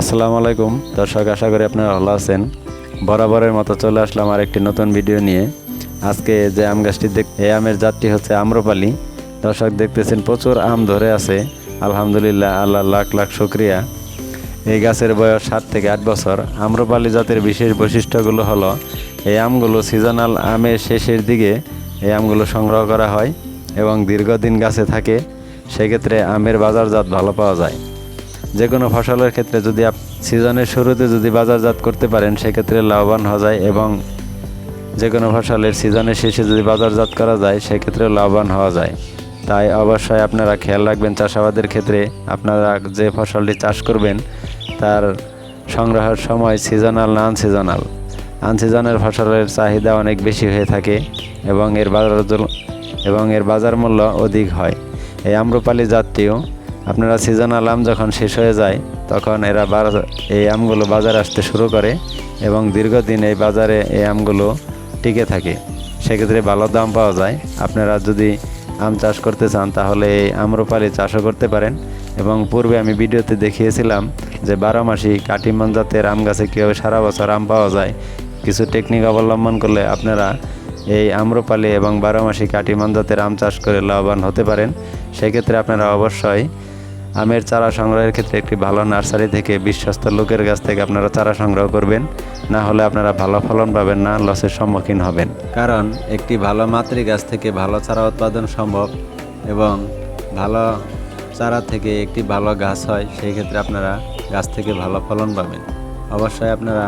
আসসালামু আলাইকুম। দর্শক, আশা করি আপনারা ভালো আছেন। বরাবরের মতো চলে আসলাম আর একটি নতুন ভিডিও নিয়ে। আজকে যে আম গাছটি দেখ এই আমের জাতটি হচ্ছে আম্রপালি। দর্শক, দেখতেছেন প্রচুর আম ধরে আছে। আলহামদুলিল্লাহ, আল্লাহ লাখ লাখ শুক্রিয়া। এই গাছের বয়স সাত থেকে আট বছর। আম্রপালি জাতের বিশেষ বৈশিষ্ট্যগুলো হলো, এই আমগুলো সিজনাল আমের শেষের দিকে এই আমগুলো সংগ্রহ করা হয় এবং দীর্ঘদিন গাছে থাকে। সেক্ষেত্রে আমের বাজারজাত ভালো পাওয়া যায়। যে কোনো ফসলের ক্ষেত্রে যদি আপ সিজনের শুরুতে যদি বাজারজাত করতে পারেন, সেক্ষেত্রে লাভবান হওয়া যায় এবং যে কোনো ফসলের সিজনের শেষে যদি বাজারজাত করা যায় সেক্ষেত্রে লাভবান হওয়া যায়। তাই অবশ্যই আপনারা খেয়াল রাখবেন, চাষাবাদের ক্ষেত্রে আপনারা যে ফসলটি চাষ করবেন, তার সংগ্রহের সময় সিজনাল না আনসিজনাল আনসিজনের ফসলের চাহিদা অনেক বেশি হয়ে থাকে এবং এর বাজার এবং এর বাজার মূল্য অধিক হয়। এই আম্রপালি জাতীয় আপনারা সিজনাল আম যখন শেষ হয়ে যায়, তখন এরা এই আমগুলো বাজারে আসতে শুরু করে এবং দীর্ঘদিন এই বাজারে এই আমগুলো টিকে থাকে। সেক্ষেত্রে ভালো দাম পাওয়া যায়। আপনারা যদি আম চাষ করতে চান, তাহলে এই আম্রপালি চাষও করতে পারেন। এবং পূর্বে আমি ভিডিওতে দেখিয়েছিলাম যে বারো মাসি কাটিমন জাতের আম গাছে কীভাবে সারা বছর আম পাওয়া যায়। কিছু টেকনিক অবলম্বন করলে আপনারা এই আম্রপালি এবং বারোমাসি কাটিমান জাতের আম চাষ করে লাভবান হতে পারেন। সেক্ষেত্রে আপনারা অবশ্যই আমের চারা সংগ্রহের ক্ষেত্রে একটি ভালো নার্সারি থেকে বিশ্বস্ত লোকের কাছ থেকে আপনারা চারা সংগ্রহ করবেন। না হলে আপনারা ভালো ফলন পাবেন না, লসের সম্মুখীন হবেন। কারণ একটি ভালো মাতৃ গাছ থেকে ভালো চারা উৎপাদন সম্ভব এবং ভালো চারা থেকে একটি ভালো গাছ হয়, সেই ক্ষেত্রে আপনারা গাছ থেকে ভালো ফলন পাবেন। অবশ্যই আপনারা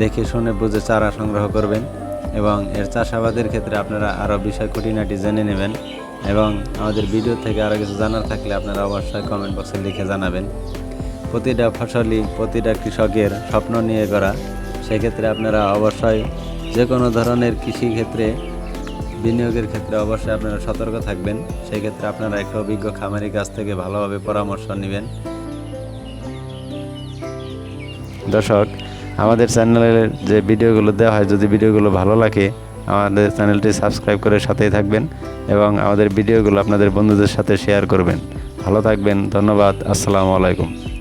দেখে শুনে বুঝে চারা সংগ্রহ করবেন এবং এর চাষাবাদের ক্ষেত্রে আপনারা আরও বিষয় খুঁটিনাটি জেনে নেবেন। এবং আমাদের ভিডিও থেকে আরও কিছু জানার থাকলে আপনারা অবশ্যই কমেন্ট বক্সে লিখে জানাবেন। প্রতিটা ফসলই প্রতিটা কৃষকের স্বপ্ন নিয়ে করা সেক্ষেত্রে আপনারা অবশ্যই যে কোনো ধরনের কৃষি ক্ষেত্রে, বিনিয়োগের ক্ষেত্রে অবশ্যই আপনারা সতর্ক থাকবেন। সেক্ষেত্রে আপনারা একটা অভিজ্ঞ খামারি কাছ থেকে ভালোভাবে পরামর্শ নেবেন। দর্শক, আমাদের চ্যানেলের যে ভিডিওগুলো দেওয়া হয়, যদি ভিডিওগুলো ভালো লাগে আমাদের চ্যানেলটি সাবস্ক্রাইব করে সাথেই থাকবেন এবং আমাদের ভিডিওগুলো আপনাদের বন্ধুদের সাথে শেয়ার করবেন। ভালো থাকবেন, ধন্যবাদ, আসসালামু আলাইকুম।